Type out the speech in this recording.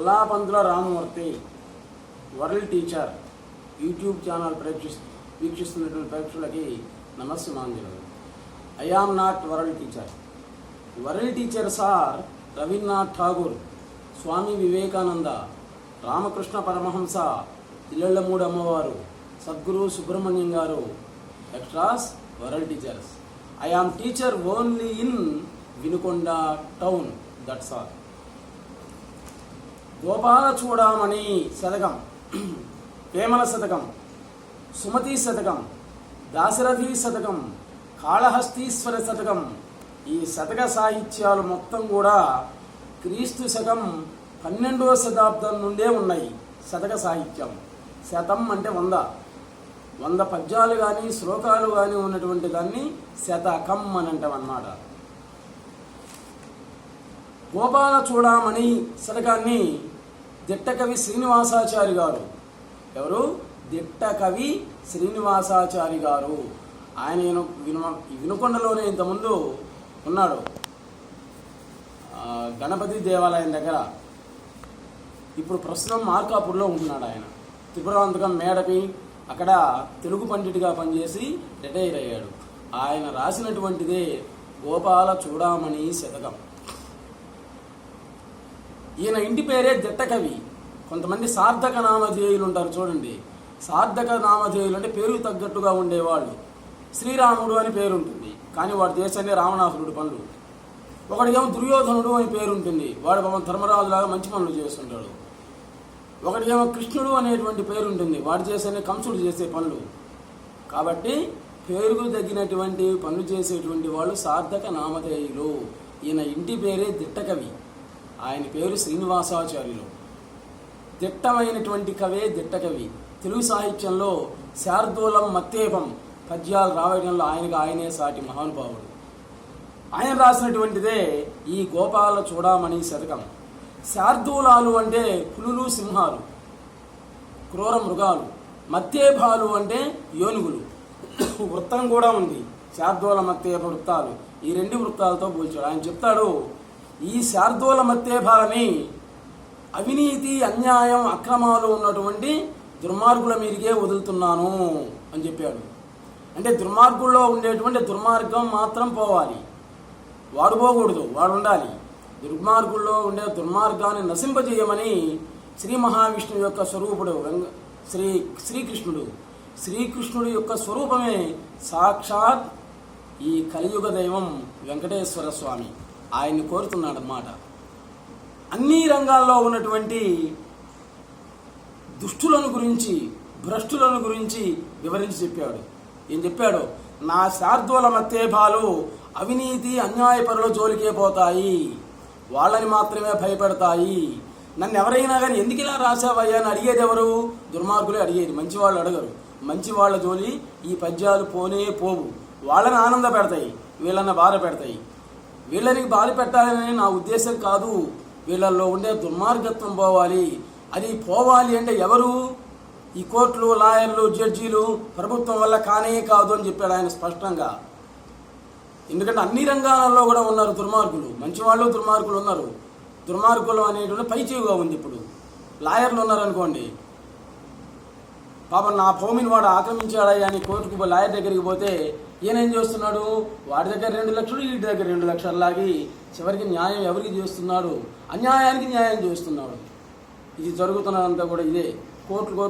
Allapantula Ramamurthy world teacher YouTube channel ప్రేక్షి వీక్షిస్తున్నటువంటి ప్రేక్షకులకి నమస్సుమాంజలు. I am not world teacher. World teachers are Rabindranath Tagore Swami Vivekananda Ramakrishna Paramahamsa Illellamudu అమ్మవారు Sadguru Subrahmanyam garu extras world teachers. I am teacher only in Vinukonda town that's all Gopala Chudamani Satakam Vemala శతకం సుమతి శతకం దాశరథి శతకం కాళహస్తీశ్వర శతకం. ఈ శతక సాహిత్యాలు మొత్తం కూడా క్రీస్తు శకం పన్నెండవ శతాబ్దం నుండే ఉన్నాయి శతక సాహిత్యం. శతం అంటే వంద. వంద పద్యాలు కానీ శ్లోకాలు కానీ ఉన్నటువంటి దాన్ని శతకం అని అంటాం అన్నమాట గోపాల చూడమని శతకాన్ని దిట్టకవి శ్రీనివాసాచారి గారు. ఎవరు? దిట్టకవి శ్రీనివాసాచారి గారు. ఆయన విను వినుకొండలోనే ఇంతకుముందు ఉన్నాడు. గణపతి దేవాలయం దగ్గర. ఇప్పుడు ప్రస్తుతం మార్కాపూర్లో ఉంటున్నాడు ఆయన. త్రిపురాంతకం మేడపి అక్కడ తెలుగు పండితుడిగా పనిచేసి రిటైర్ అయ్యాడు. ఆయన రాసినటువంటిదే గోపాల చూడామణి శతకం. ఈయన ఇంటి పేరే దిట్టకవి కొంతమంది సార్థక నామధేయులు ఉంటారు చూడండి. సార్థక నామధేయులు అంటే పేరుకు తగ్గట్టుగా ఉండేవాళ్ళు. శ్రీరాముడు అని పేరు ఉంటుంది కానీ వాడి దేశాన్ని రావణాసురుడు పనులు. ఒకడికేమో దుర్యోధనుడు అని పేరు ఉంటుంది వాడు పాపం ధర్మరాజులాగా మంచి పనులు చేస్తుంటాడు. ఒకటికేమో కృష్ణుడు అనేటువంటి పేరు ఉంటుంది వాడు చేసే కంసుడు చేసే పనులు. కాబట్టి పేరుకు తగినటువంటి పనులు చేసేటువంటి వాళ్ళు సార్థక నామధేయులు. ఈయన ఇంటి పేరే దిట్టకవి ఆయన పేరు శ్రీనివాసాచార్యులు. దిట్టమైనటువంటి కవే దిట్టకవి తెలుగు సాహిత్యంలో శార్దూలం మత్తేపం పద్యాలు రావడంలో ఆయనకు ఆయనే సాటి మహానుభావుడు. ఆయన రాసినటువంటిదే ఈ గోపాల చూడామణి శతకం. శార్దూలాలు అంటే పులులు సింహాలు క్రూర మృగాలు. మత్తేభాలు అంటే ఏనుగులు. వృత్తం కూడా ఉంది. శార్దూల మత్తేప వృత్తాలు. ఈ రెండు వృత్తాలతో పోల్చాడు. ఆయన చెప్తాడు ఈ శార్దూల మత్తేభాలని అవినీతి అన్యాయం అక్రమాలు ఉన్నటువంటి దుర్మార్గుల మీదకే వదులుతున్నాను అని చెప్పాడు. అంటే దుర్మార్గుల్లో ఉండేటువంటి దుర్మార్గం మాత్రం పోవాలి. వాడు పోకూడదు వాడు ఉండాలి. దుర్మార్గుల్లో ఉండే దుర్మార్గాన్ని నశింపజేయమని శ్రీ మహావిష్ణువు యొక్క స్వరూపుడు వెంగ శ్రీ శ్రీకృష్ణుడు శ్రీకృష్ణుడు యొక్క స్వరూపమే సాక్షాత్ ఈ కలియుగ దైవం వెంకటేశ్వర స్వామి. ఆయన్ని కోరుతున్నాడన్నమాట. అన్ని రంగాల్లో ఉన్నటువంటి దుష్టులను గురించి భ్రష్టులను గురించి వివరించి చెప్పాడు. ఏం చెప్పాడు? నా శార్దూల మత్తేభాలు అవినీతి అన్యాయపరుల జోలికే పోతాయి. వాళ్ళని మాత్రమే భయపడతాయి. నన్ను ఎవరైనా కానీ ఎందుకు ఇలా రాసావయ్యా అని అడిగేది ఎవరు? దుర్మార్గులే అడిగేది. మంచి వాళ్ళు అడగరు. మంచి వాళ్ళ జోలి ఈ పద్యాలు పోనే పోవు. వాళ్ళని ఆనంద పెడతాయి వీళ్ళని బాధ పెడతాయి వీళ్ళని బాధ పెట్టాలని నా ఉద్దేశం కాదు. వీళ్ళల్లో ఉండే దుర్మార్గత్వం పోవాలి. అది పోవాలి అంటే ఎవరు? ఈ కోర్టులు లాయర్లు జడ్జీలు ప్రభుత్వం వల్ల కానే కాదు అని చెప్పాడు ఆయన స్పష్టంగా. ఎందుకంటే అన్ని రంగాలలో కూడా ఉన్నారు దుర్మార్గులు. మంచివాళ్ళు దుర్మార్గులు ఉన్నారు. దుర్మార్గులు అనేటువంటి పైచీవుగా ఉంది ఇప్పుడు. లాయర్లు ఉన్నారు అనుకోండి పాపం నా భూమిని వాడు ఆక్రమించాడయ్యా అని కోర్టుకు లాయర్ దగ్గరికి పోతే ఈయనేం చేస్తున్నాడు? వాడి దగ్గర రెండు లక్షలు వీడి దగ్గర రెండు లక్షలు లాగి చివరికి న్యాయం ఎవరికి చేస్తున్నాడు? అన్యాయానికి న్యాయం చేస్తున్నాడు. ఇది జరుగుతున్నదంతా కూడా ఇదే. Court court